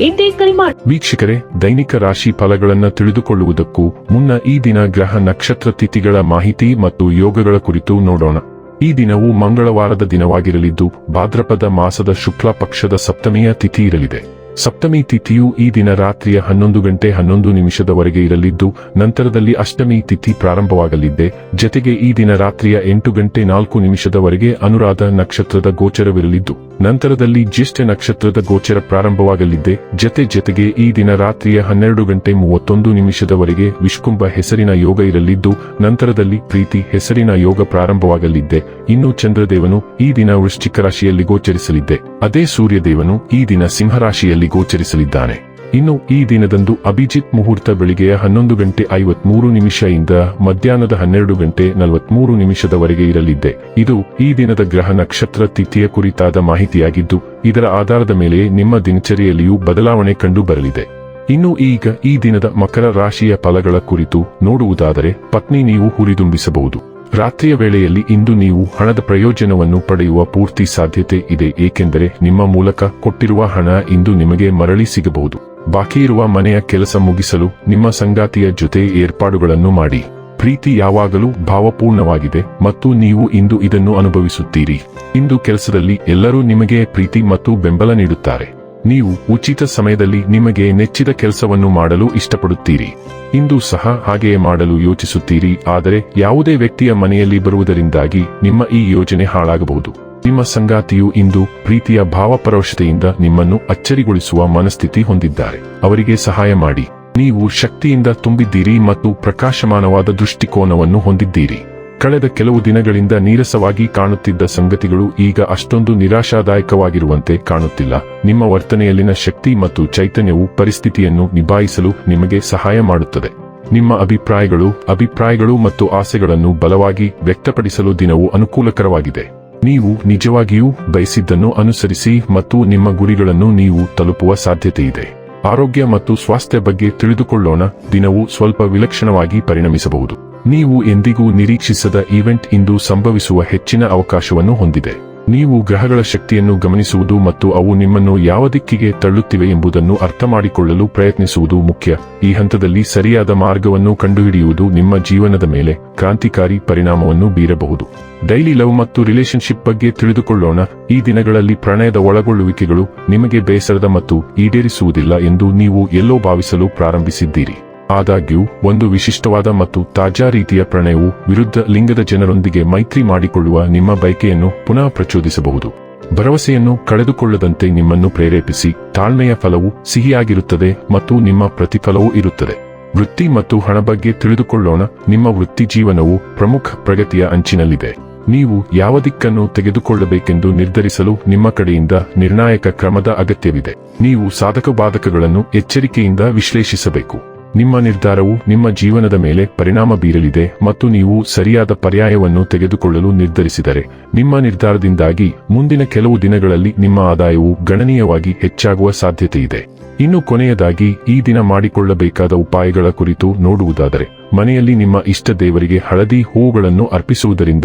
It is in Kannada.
ಎಂದೇ ಕರೆ ಮಾಡಿ ವೀಕ್ಷಕರೇ, ದೈನಿಕ ರಾಶಿ ಫಲಗಳನ್ನು ತಿಳಿದುಕೊಳ್ಳುವುದಕ್ಕೂ ಮುನ್ನ ಈ ದಿನ ಗ್ರಹ ನಕ್ಷತ್ರ ತಿಥಿಗಳ ಮಾಹಿತಿ ಮತ್ತು ಯೋಗಗಳ ಕುರಿತು ನೋಡೋಣ. ಈ ದಿನವು ಮಂಗಳವಾರದ ದಿನವಾಗಿರಲಿದ್ದು, ಭಾದ್ರಪದ ಮಾಸದ ಶುಕ್ಲ ಪಕ್ಷದ ಸಪ್ತಮಿಯ ತಿಥಿ ಇರಲಿದೆ. ಸಪ್ತಮಿ ತಿಥಿಯು ಈ ದಿನ ರಾತ್ರಿಯ ಹನ್ನೊಂದು ಗಂಟೆ ಹನ್ನೊಂದು ನಿಮಿಷದವರೆಗೆ ಇರಲಿದ್ದು, ನಂತರದಲ್ಲಿ ಅಷ್ಟಮಿ ತಿಥಿ ಪ್ರಾರಂಭವಾಗಲಿದ್ದೆ. ಜತೆಗೆ ಈ ದಿನ ರಾತ್ರಿಯ ಎಂಟು ಗಂಟೆ ನಾಲ್ಕು ನಿಮಿಷದವರೆಗೆ ಅನುರಾಧ ನಕ್ಷತ್ರದ ಗೋಚರವಿರಲಿದ್ದು. ನಂತರದಲ್ಲಿ ಜ್ಯೇಷ್ಠ ನಕ್ಷತ್ರದ ಗೋಚರ ಪ್ರಾರಂಭವಾಗಲಿದ್ದೆ ಜತೆ ಜತೆಗೆ ಈ ದಿನ ರಾತ್ರಿಯ ಹನ್ನೆರಡು ಗಂಟೆ ಮೂವತ್ತೊಂದು ನಿಮಿಷದವರೆಗೆ ವಿಷ್ಕುಂಭ ಹೆಸರಿನ ಯೋಗ ಇರಲಿದ್ದು, ನಂತರದಲ್ಲಿ ಪ್ರೀತಿ ಹೆಸರಿನ ಯೋಗ ಪ್ರಾರಂಭವಾಗಲಿದ್ದೆ ಇನ್ನು ಚಂದ್ರದೇವನು ಈ ದಿನ ವೃಶ್ಚಿಕ ರಾಶಿಯಲ್ಲಿ ಗೋಚರಿಸಲಿದ್ದೆ ಅದೇ ಸೂರ್ಯದೇವನು ಈ ದಿನ ಸಿಂಹರಾಶಿಯಲ್ಲಿ ಗೋಚರಿಸಲಿದ್ದಾನೆ. ಇನ್ನು ಈ ದಿನದಂದು ಅಭಿಜಿತ್ ಮುಹೂರ್ತ ಬೆಳಿಗ್ಗೆ ಹನ್ನೊಂದು ಗಂಟೆ ಐವತ್ಮೂರು ಇಂದ ಮಧ್ಯಾಹ್ನದ ಹನ್ನೆರಡು ಗಂಟೆ ನಲವತ್ಮೂರು ನಿಮಿಷದವರೆಗೆ ಇರಲಿದ್ದೆ ಇದು ಈ ದಿನದ ಗ್ರಹ ನಕ್ಷತ್ರ ತಿಥಿಯ ಕುರಿತಾದ ಮಾಹಿತಿಯಾಗಿದ್ದು, ಇದರ ಆಧಾರದ ಮೇಲೆ ನಿಮ್ಮ ದಿನಚರಿಯಲ್ಲಿಯೂ ಬದಲಾವಣೆ ಕಂಡು ಬರಲಿದೆ ಇನ್ನು ಈಗ ಈ ದಿನದ ಮಕರ ರಾಶಿಯ ಫಲಗಳ ಕುರಿತು ನೋಡುವುದಾದರೆ, ಪತ್ನಿ ನೀವು ಹುರಿದುಂಬಿಸಬಹುದು. ರಾತ್ರಿಯ ವೇಳೆಯಲ್ಲಿ ಇಂದು ನೀವು ಹಣದ ಪ್ರಯೋಜನವನ್ನು ಪಡೆಯುವ ಪೂರ್ತಿ ಸಾಧ್ಯತೆ ಇದೆ, ಏಕೆಂದರೆ ನಿಮ್ಮ ಮೂಲಕ ಕೊಟ್ಟಿರುವ ಹಣ ಇಂದು ನಿಮಗೆ ಮರಳಿ ಸಿಗಬಹುದು. ಬಾಕಿ ಇರುವ ಮನೆಯ ಕೆಲಸ ಮುಗಿಸಲು ನಿಮ್ಮ ಸಂಗಾತಿಯ ಜೊತೆ ಏರ್ಪಾಡುಗಳನ್ನು ಮಾಡಿ. ಪ್ರೀತಿ ಯಾವಾಗಲೂ ಭಾವಪೂರ್ಣವಾಗಿದೆ ಮತ್ತು ನೀವು ಇಂದು ಇದನ್ನು ಅನುಭವಿಸುತ್ತೀರಿ. ಇಂದು ಕೆಲಸದಲ್ಲಿ ಎಲ್ಲರೂ ನಿಮಗೆ ಪ್ರೀತಿ ಮತ್ತು ಬೆಂಬಲ ನೀಡುತ್ತಾರೆ. ನೀವು ಉಚಿತ ಸಮಯದಲ್ಲಿ ನಿಮಗೆ ನೆಚ್ಚಿದ ಕೆಲಸವನ್ನು ಮಾಡಲು ಇಷ್ಟಪಡುತ್ತೀರಿ. ಇಂದು ಸಹ ಹಾಗೆಯೇ ಮಾಡಲು ಯೋಚಿಸುತ್ತೀರಿ, ಆದರೆ ಯಾವುದೇ ವ್ಯಕ್ತಿಯ ಮನೆಯಲ್ಲಿ ಬರುವುದರಿಂದಾಗಿ ನಿಮ್ಮ ಈ ಯೋಜನೆ ಹಾಳಾಗಬಹುದು. ನಿಮ್ಮ ಸಂಗಾತಿಯು ಇಂದು ಪ್ರೀತಿಯ ಭಾವಪರವಶತೆಯಿಂದ ನಿಮ್ಮನ್ನು ಅಚ್ಚರಿಗೊಳಿಸುವ ಮನಸ್ಥಿತಿ ಹೊಂದಿದ್ದಾರೆ. ಅವರಿಗೆ ಸಹಾಯ ಮಾಡಿ. ನೀವು ಶಕ್ತಿಯಿಂದ ತುಂಬಿದ್ದೀರಿ ಮತ್ತು ಪ್ರಕಾಶಮಾನವಾದ ದೃಷ್ಟಿಕೋನವನ್ನು ಹೊಂದಿದ್ದೀರಿ. ಕಳೆದ ಕೆಲವು ದಿನಗಳಿಂದ ನೀರಸವಾಗಿ ಕಾಣುತ್ತಿದ್ದ ಸಂಗತಿಗಳು ಈಗ ಅಷ್ಟೊಂದು ನಿರಾಶಾದಾಯಕವಾಗಿರುವಂತೆ ಕಾಣುತ್ತಿಲ್ಲ. ನಿಮ್ಮ ವರ್ತನೆಯಲ್ಲಿನ ಶಕ್ತಿ ಮತ್ತು ಚೈತನ್ಯವು ಪರಿಸ್ಥಿತಿಯನ್ನು ನಿಭಾಯಿಸಲು ನಿಮಗೆ ಸಹಾಯ ಮಾಡುತ್ತದೆ. ನಿಮ್ಮ ಅಭಿಪ್ರಾಯಗಳು ಅಭಿಪ್ರಾಯಗಳು ಮತ್ತು ಆಸೆಗಳನ್ನು ಬಲವಾಗಿ ವ್ಯಕ್ತಪಡಿಸಲು ದಿನವು ಅನುಕೂಲಕರವಾಗಿದೆ. ನೀವು ನಿಜವಾಗಿಯೂ ಬಯಸಿದ್ದನ್ನು ಅನುಸರಿಸಿ ಮತ್ತು ನಿಮ್ಮ ಗುರಿಗಳನ್ನು ನೀವು ತಲುಪುವ ಸಾಧ್ಯತೆಯಿದೆ. ಆರೋಗ್ಯ ಮತ್ತು ಸ್ವಾಸ್ಥ್ಯ ಬಗ್ಗೆ ತಿಳಿದುಕೊಳ್ಳೋಣ, ದಿನವು ಸ್ವಲ್ಪ ವಿಲಕ್ಷಣವಾಗಿ ಪರಿಣಮಿಸಬಹುದು. ನೀವು ಎಂದಿಗೂ ನಿರೀಕ್ಷಿಸದ ಈವೆಂಟ್ ಇಂದು ಸಂಭವಿಸುವ ಹೆಚ್ಚಿನ ಅವಕಾಶವನ್ನು ಹೊಂದಿದೆ. ನೀವು ಗ್ರಹಗಳ ಶಕ್ತಿಯನ್ನು ಗಮನಿಸುವುದು ಮತ್ತು ಅವು ನಿಮ್ಮನ್ನು ಯಾವ ದಿಕ್ಕಿಗೆ ತಳ್ಳುತ್ತಿವೆ ಎಂಬುದನ್ನು ಅರ್ಥಮಾಡಿಕೊಳ್ಳಲು ಪ್ರಯತ್ನಿಸುವುದು ಮುಖ್ಯ. ಈ ಹಂತದಲ್ಲಿ ಸರಿಯಾದ ಮಾರ್ಗವನ್ನು ಕಂಡುಹಿಡಿಯುವುದು ನಿಮ್ಮ ಜೀವನದ ಮೇಲೆ ಕ್ರಾಂತಿಕಾರಿ ಪರಿಣಾಮವನ್ನು ಬೀರಬಹುದು. ಡೈಲಿ ಲವ್ ಮತ್ತು ರಿಲೇಶನ್ಶಿಪ್ ಬಗ್ಗೆ ತಿಳಿದುಕೊಳ್ಳೋಣ. ಈ ದಿನಗಳಲ್ಲಿ ಪ್ರಣಯದ ಒಳಗೊಳ್ಳುವಿಕೆಗಳು ನಿಮಗೆ ಬೇಸರದ ಮತ್ತು ಈಡೇರಿಸುವುದಿಲ್ಲ ಎಂದು ನೀವು ಎಲ್ಲೋ ಭಾವಿಸಲು ಪ್ರಾರಂಭಿಸಿದ್ದೀರಿ. ಆದಾಗ್ಯೂ, ಒಂದು ವಿಶಿಷ್ಟವಾದ ಮತ್ತು ತಾಜಾ ರೀತಿಯ ಪ್ರಣಯವು ವಿರುದ್ಧ ಲಿಂಗದ ಜನರೊಂದಿಗೆ ಮೈತ್ರಿ ಮಾಡಿಕೊಳ್ಳುವ ನಿಮ್ಮ ಬಯಕೆಯನ್ನು ಪುನಃ ಪ್ರಚೋದಿಸಬಹುದು. ಭರವಸೆಯನ್ನು ಕಳೆದುಕೊಳ್ಳದಂತೆ ನಿಮ್ಮನ್ನು ಪ್ರೇರೇಪಿಸಿ, ತಾಳ್ಮೆಯ ಫಲವು ಸಿಹಿಯಾಗಿರುತ್ತದೆ ಮತ್ತು ನಿಮ್ಮ ಪ್ರತಿಫಲವೂ ಇರುತ್ತದೆ. ವೃತ್ತಿ ಮತ್ತು ಹಣ ಬಗ್ಗೆ ತಿಳಿದುಕೊಳ್ಳೋಣ. ನಿಮ್ಮ ವೃತ್ತಿ ಜೀವನವು ಪ್ರಮುಖ ಪ್ರಗತಿಯ ಅಂಚಿನಲ್ಲಿದೆ. ನೀವು ಯಾವ ದಿಕ್ಕನ್ನು ತೆಗೆದುಕೊಳ್ಳಬೇಕೆಂದು ನಿರ್ಧರಿಸಲು ನಿಮ್ಮ ಕಡೆಯಿಂದ ನಿರ್ಣಾಯಕ ಕ್ರಮದ ಅಗತ್ಯವಿದೆ. ನೀವು ಸಾಧಕ ಬಾಧಕಗಳನ್ನು ಎಚ್ಚರಿಕೆಯಿಂದ ವಿಶ್ಲೇಷಿಸಬೇಕು. ನಿಮ್ಮ ನಿರ್ಧಾರವು ನಿಮ್ಮ ಜೀವನದ ಮೇಲೆ ಪರಿಣಾಮ ಬೀರಲಿದೆ ಮತ್ತು ನೀವು ಸರಿಯಾದ ಪರ್ಯಾಯವನ್ನು ತೆಗೆದುಕೊಳ್ಳಲು ನಿರ್ಧರಿಸಿದರೆ, ನಿಮ್ಮ ನಿರ್ಧಾರದಿಂದಾಗಿ ಮುಂದಿನ ಕೆಲವು ದಿನಗಳಲ್ಲಿ ನಿಮ್ಮ ಆದಾಯವು ಗಣನೀಯವಾಗಿ ಹೆಚ್ಚಾಗುವ ಸಾಧ್ಯತೆಯಿದೆ. ಇನ್ನು ಕೊನೆಯದಾಗಿ, ಈ ದಿನ ಮಾಡಿಕೊಳ್ಳಬೇಕಾದ ಉಪಾಯಗಳ ಕುರಿತು ನೋಡುವುದಾದರೆ, ಮನೆಯಲ್ಲಿ ನಿಮ್ಮ ಇಷ್ಟ ದೇವರಿಗೆ ಹಳದಿ ಹೂವುಗಳನ್ನು ಅರ್ಪಿಸುವುದರಿಂದ